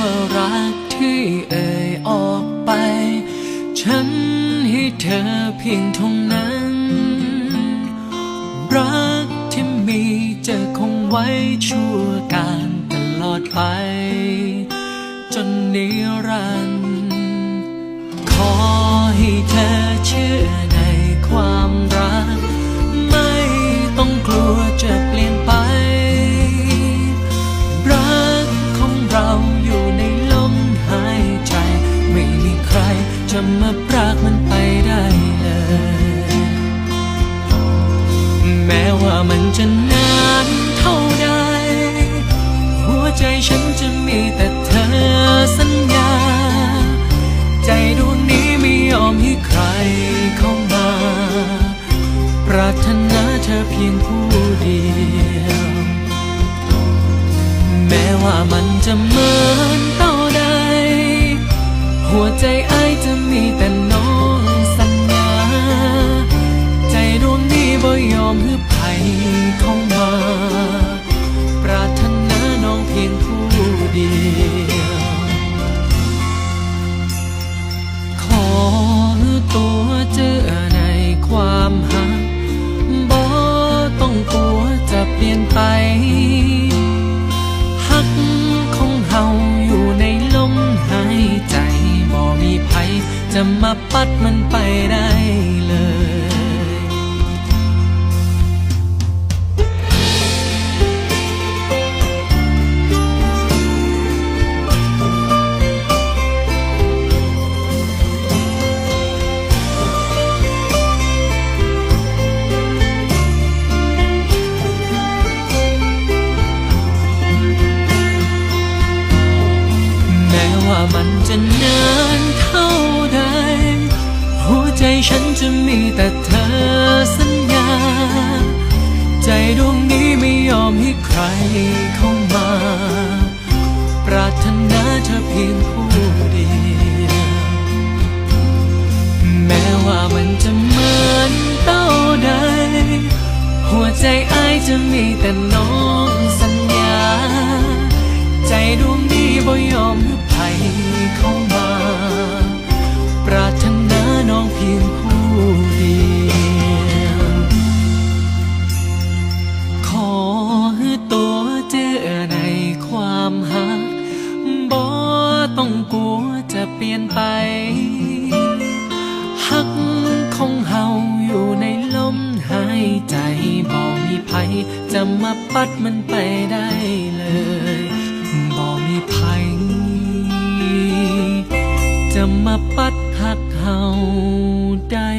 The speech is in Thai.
ว่ารักที่เอ่ยออกไป ฉันให้เธอเพียงเท่านั้น รักที่มีจะคงไว้ชั่วการตลอดไป จนนิรันดร์ ม้ว่ามันจะนานเท่าใด หัวใจฉันจะมีแต่เธอสัญญา ใจดวงนี้ไม่ยอมให้ใครเข้ามา ปรารถนาเธอเพียงผู้เดียว แม้ว่ามันจะเหมือนเต่าใด หัวใจไอจะมีแต่น้องสัญญา ใจดวงนี้บ่ยอมให้ เข้ามา ปรารถนาน้องเพียงผู้เดียว ขอตัวเจอในความหักบ่ต้องกลัวจะเปลี่ยนไปหักของเฮาอยู่ในลมหายใจบ่มีภัยจะมาปัดมันไปได้เลย ม้ว่ามันจะนานเท่าใด หัวใจฉันจะมีแต่เธอสัญญา ใจดวงนี้ไม่ยอมให้ใครเข้ามา ปรารถนาเธอเพียงผู้เดียวแม้ว่ามันจะเหมือนเต้าใด หัวใจไอายจะมีแต่น้องสัญญา ใจดวงนี้บ่ยอมให้ใครเข้ามา ปรารถนาน้องเพียงผู้เดียว ขอให้ตัวเจอในความหักบ่ต้องกลัวจะเปลี่ยนไปหักของเฮาอยู่ในลมหายใจบ่มีภัยจะมาปัดมันไปได้เลย ภจะมาปัดหักเฮาได้